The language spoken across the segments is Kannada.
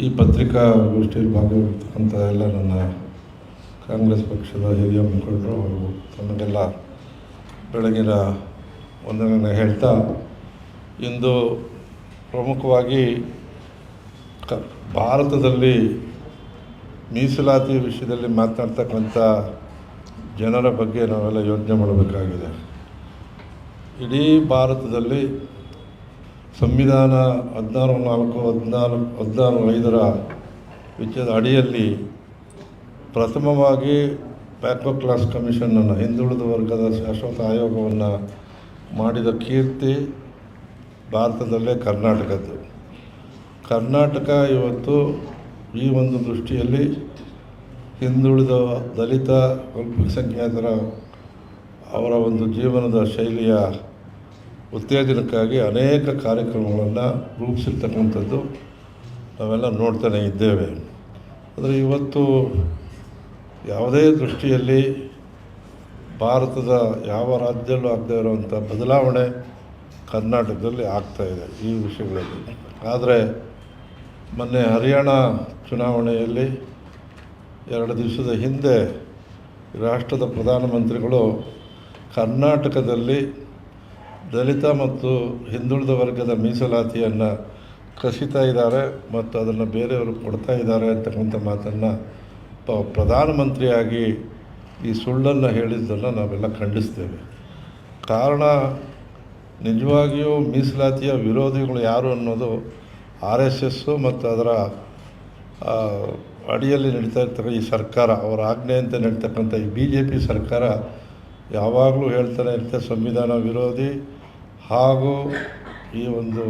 ಈ ಪತ್ರಿಕಾ ಗೋಷ್ಠಿಯಲ್ಲಿ ಭಾಗವಹಿರ್ತಕ್ಕಂಥ ಎಲ್ಲ ನನ್ನ ಕಾಂಗ್ರೆಸ್ ಪಕ್ಷದ ಹಿರಿಯ ಮುಖಂಡರು ಹಾಗೂ ತಮಗೆಲ್ಲ ಬೆಳಗಿನ ವಂದನೆಯನ್ನು ಹೇಳ್ತಾ, ಇಂದು ಪ್ರಮುಖವಾಗಿ ಕ, ಭಾರತದಲ್ಲಿ ಮೀಸಲಾತಿ ವಿಷಯದಲ್ಲಿ ಮಾತನಾಡ್ತಕ್ಕಂಥ ಜನರ ಬಗ್ಗೆ ನಾವೆಲ್ಲ ಯೋಚನೆ ಮಾಡಬೇಕಾಗಿದೆ. ಇಡೀ ಭಾರತದಲ್ಲಿ ಸಂವಿಧಾನ ಹದಿನಾರು ನಾಲ್ಕು ಹದಿನಾರು ಹದಿನಾರು ಐದರ ವಿಚಾರದ ಅಡಿಯಲ್ಲಿ ಪ್ರಥಮವಾಗಿ ಬ್ಯಾಕ್ವರ್ಡ್ ಕ್ಲಾಸ್ ಕಮಿಷನನ್ನು ಹಿಂದುಳಿದ ವರ್ಗದ ಶಾಶ್ವತ ಆಯೋಗವನ್ನು ಮಾಡಿದ ಕೀರ್ತಿ ಭಾರತದಲ್ಲೇ ಕರ್ನಾಟಕದ್ದು. ಕರ್ನಾಟಕ ಇವತ್ತು ಈ ಒಂದು ದೃಷ್ಟಿಯಲ್ಲಿ ಹಿಂದುಳಿದ ದಲಿತ ಅಲ್ಪಸಂಖ್ಯಾತರ ಅವರ ಒಂದು ಜೀವನದ ಶೈಲಿಯ ಉತ್ತೇಜನಕ್ಕಾಗಿ ಅನೇಕ ಕಾರ್ಯಕ್ರಮಗಳನ್ನು ರೂಪಿಸಿರ್ತಕ್ಕಂಥದ್ದು ನಾವೆಲ್ಲ ನೋಡ್ತಾನೆ ಇದ್ದೇವೆ. ಆದರೆ ಇವತ್ತು ಯಾವುದೇ ದೃಷ್ಟಿಯಲ್ಲಿ ಭಾರತದ ಯಾವ ರಾಜ್ಯದಲ್ಲೂ ಆಗದೇ ಇರುವಂಥ ಬದಲಾವಣೆ ಕರ್ನಾಟಕದಲ್ಲಿ ಆಗ್ತಾಯಿದೆ ಈ ವಿಷಯಗಳಲ್ಲಿ. ಆದರೆ ಮೊನ್ನೆ ಹರಿಯಾಣ ಚುನಾವಣೆಯಲ್ಲಿ ಎರಡು ದಿವಸದ ಹಿಂದೆ ರಾಷ್ಟ್ರದ ಪ್ರಧಾನಮಂತ್ರಿಗಳು ಕರ್ನಾಟಕದಲ್ಲಿ ದಲಿತ ಮತ್ತು ಹಿಂದುಳಿದ ವರ್ಗದ ಮೀಸಲಾತಿಯನ್ನು ಕಸಿತಾ ಇದ್ದಾರೆ ಮತ್ತು ಅದನ್ನು ಬೇರೆಯವರು ಕೊಡ್ತಾ ಇದ್ದಾರೆ ಅಂತಕ್ಕಂಥ ಮಾತನ್ನು ಪ ಪ್ರಧಾನಮಂತ್ರಿಯಾಗಿ ಈ ಸುಳ್ಳನ್ನು ಹೇಳಿದ್ದನ್ನು ನಾವೆಲ್ಲ ಖಂಡಿಸ್ತೇವೆ. ಕಾರಣ ನಿಜವಾಗಿಯೂ ಮೀಸಲಾತಿಯ ವಿರೋಧಿಗಳು ಯಾರು ಅನ್ನೋದು ಆರ್ ಎಸ್ ಎಸ್ಸು ಮತ್ತು ಅದರ ಅಡಿಯಲ್ಲಿ ನಡೀತಾ ಇರ್ತಕ್ಕಂಥ ಈ ಸರ್ಕಾರ, ಅವರ ಆಜ್ಞೆ ಅಂತ ನಡೀತಕ್ಕಂಥ ಈ ಬಿ ಜೆ ಪಿ ಸರ್ಕಾರ ಯಾವಾಗಲೂ ಹೇಳ್ತಾನೆ ಇರುತ್ತೆ, ಸಂವಿಧಾನ ವಿರೋಧಿ ಹಾಗೂ ಈ ಒಂದು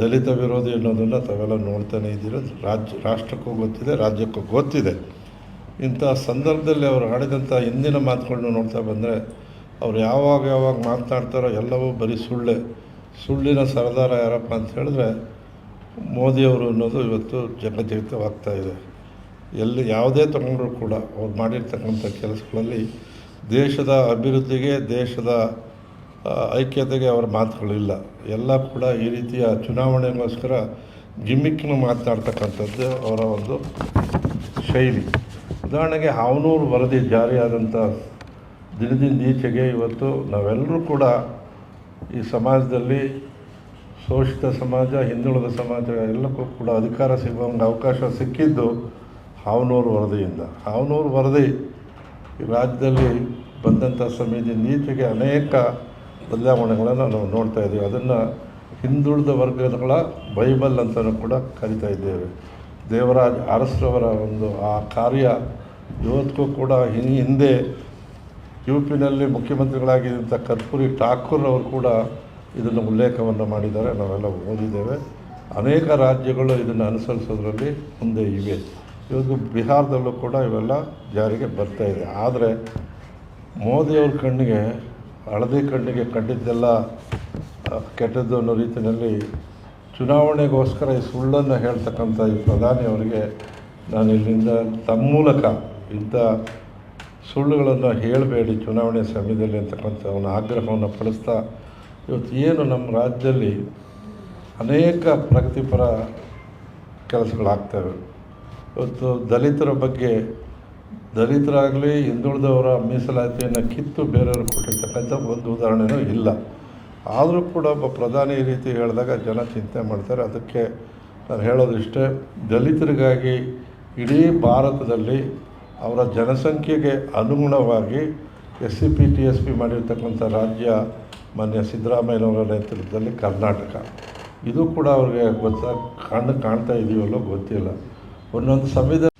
ದಲಿತ ವಿರೋಧಿ ಅನ್ನೋದನ್ನು ತಾವೆಲ್ಲ ನೋಡ್ತಾನೆ ಇದ್ದೀರ. ರಾಜ್ಯ ರಾಷ್ಟ್ರಕ್ಕೂ ಗೊತ್ತಿದೆ, ರಾಜ್ಯಕ್ಕೂ ಗೊತ್ತಿದೆ. ಇಂಥ ಸಂದರ್ಭದಲ್ಲಿ ಅವರು ಆಡಿದಂಥ ಹಿಂದಿನ ಮಾತುಗಳನ್ನ ನೋಡ್ತಾ ಬಂದರೆ, ಅವ್ರು ಯಾವಾಗ ಯಾವಾಗ ಮಾತನಾಡ್ತಾರೋ ಎಲ್ಲವೂ ಬರೀ ಸುಳ್ಳೆ. ಸುಳ್ಳಿನ ಸರದಾರ ಯಾರಪ್ಪ ಅಂತ ಹೇಳಿದ್ರೆ ಮೋದಿಯವರು ಅನ್ನೋದು ಇವತ್ತು ಜಗಜ್ಜೀವಿತವಾಗ್ತಾ ಇದೆ. ಎಲ್ಲಿ ಯಾವುದೇ ತಗೊಂಡ್ರು ಕೂಡ ಅವ್ರು ಮಾಡಿರ್ತಕ್ಕಂಥ ಕೆಲಸಗಳಲ್ಲಿ ದೇಶದ ಅಭಿವೃದ್ಧಿಗೆ, ದೇಶದ ಐಕ್ಯತೆಗೆ ಅವರ ಮಾತುಗಳಿಲ್ಲ ಎಲ್ಲ ಕೂಡ ಈ ರೀತಿಯ ಚುನಾವಣೆಗೋಸ್ಕರ ಗಿಮ್ಮಿಕ್ನ ಮಾತನಾಡ್ತಕ್ಕಂಥದ್ದು ಅವರ ಒಂದು ಶೈಲಿ. ಉದಾಹರಣೆಗೆ ಹಾವನೂರು ವರದಿ ಜಾರಿಯಾದಂಥ ದಿನದಿಂದ ಈಚೆಗೆ ಇವತ್ತು ನಾವೆಲ್ಲರೂ ಕೂಡ ಈ ಸಮಾಜದಲ್ಲಿ ಶೋಷಿತ ಸಮಾಜ, ಹಿಂದುಳಿದ ಸಮಾಜ ಎಲ್ಲಕ್ಕೂ ಕೂಡ ಅಧಿಕಾರ ಸಿಗುವಂಗೆ ಅವಕಾಶ ಸಿಕ್ಕಿದ್ದು ಹಾವನೂರು ವರದಿಯಿಂದ. ಹಾವನೂರು ವರದಿ ರಾಜ್ಯದಲ್ಲಿ ಬಂದಂಥ ಸಮಯದಿಂದ ಈಚೆಗೆ ಅನೇಕ ಬದಲಾವಣೆಗಳನ್ನು ನಾವು ನೋಡ್ತಾ ಇದ್ದೀವಿ. ಅದನ್ನು ಹಿಂದುಳಿದ ವರ್ಗಗಳ ಬೈಬಲ್ ಅಂತಲೂ ಕೂಡ ಕರಿತಾ ಇದ್ದೇವೆ. ದೇವರಾಜ್ ಅರಸ್ರವರ ಒಂದು ಆ ಕಾರ್ಯ ಇವತ್ತಿಗೂ ಕೂಡ ಹಿಂದೆ ಯು ಪಿನಲ್ಲಿ ಮುಖ್ಯಮಂತ್ರಿಗಳಾಗಿದ್ದಂಥ ಕರ್ಪೂರಿ ಠಾಕೂರ್ ಅವರು ಕೂಡ ಇದನ್ನು ಉಲ್ಲೇಖವನ್ನು ಮಾಡಿದ್ದಾರೆ. ನಾವೆಲ್ಲ ಓದಿದ್ದೇವೆ. ಅನೇಕ ರಾಜ್ಯಗಳು ಇದನ್ನು ಅನುಸರಿಸೋದ್ರಲ್ಲಿ ಮುಂದೆ ಇವೆ. ಇವತ್ತು ಬಿಹಾರದಲ್ಲೂ ಕೂಡ ಇವೆಲ್ಲ ಜಾರಿಗೆ ಬರ್ತಾ ಇದೆ. ಆದರೆ ಮೋದಿಯವ್ರ ಕಣ್ಣಿಗೆ ಹಳದಿ ಕಣ್ಣಿಗೆ ಕಂಡಿದ್ದೆಲ್ಲ ಕೆಟ್ಟದ್ದು ಅನ್ನೋ ರೀತಿಯಲ್ಲಿ ಚುನಾವಣೆಗೋಸ್ಕರ ಈ ಸುಳ್ಳನ್ನು ಹೇಳ್ತಕ್ಕಂಥ ಈ ಪ್ರಧಾನಿಯವರಿಗೆ ನಾನು ಇಲ್ಲಿಂದ ತಮ್ಮ ಮೂಲಕ ಇಂಥ ಸುಳ್ಳುಗಳನ್ನು ಹೇಳಬೇಡಿ ಚುನಾವಣೆ ಸಮಯದಲ್ಲಿ ಅಂತಕ್ಕಂಥ ಅವನ ಆಗ್ರಹವನ್ನು ಪಡಿಸ್ತಾ, ಇವತ್ತು ಏನು ನಮ್ಮ ರಾಜ್ಯದಲ್ಲಿ ಅನೇಕ ಪ್ರಗತಿಪರ ಕೆಲಸಗಳಾಗ್ತವೆ. ಇವತ್ತು ದಲಿತರ ಬಗ್ಗೆ ದಲಿತರಾಗಲಿ, ಹಿಂದುಳಿದವರ ಮೀಸಲಾತಿಯನ್ನು ಕಿತ್ತು ಬೇರೆಯವರು ಕೊಟ್ಟಿರ್ತಕ್ಕಂಥ ಒಂದು ಉದಾಹರಣೆನೂ ಇಲ್ಲ. ಆದರೂ ಕೂಡ ಒಬ್ಬ ಪ್ರಧಾನಿ ಈ ರೀತಿ ಹೇಳಿದಾಗ ಜನ ಚಿಂತೆ ಮಾಡ್ತಾರೆ. ಅದಕ್ಕೆ ನಾನು ಹೇಳೋದಿಷ್ಟೇ, ದಲಿತರಿಗಾಗಿ ಇಡೀ ಭಾರತದಲ್ಲಿ ಅವರ ಜನಸಂಖ್ಯೆಗೆ ಅನುಗುಣವಾಗಿ S C P, T S P ಮಾಡಿರ್ತಕ್ಕಂಥ ರಾಜ್ಯ ಮಾನ್ಯ ಸಿದ್ದರಾಮಯ್ಯನವರ ನೇತೃತ್ವದಲ್ಲಿ ಕರ್ನಾಟಕ. ಇದು ಕೂಡ ಅವ್ರಿಗೆ ಗೊತ್ತಾ, ಕಣ್ಣು ಕಾಣ್ತಾ ಇದೆಯಲ್ಲೋ ಗೊತ್ತಿಲ್ಲ. ಒಂದೊಂದು ಸಂವಿಧಾನ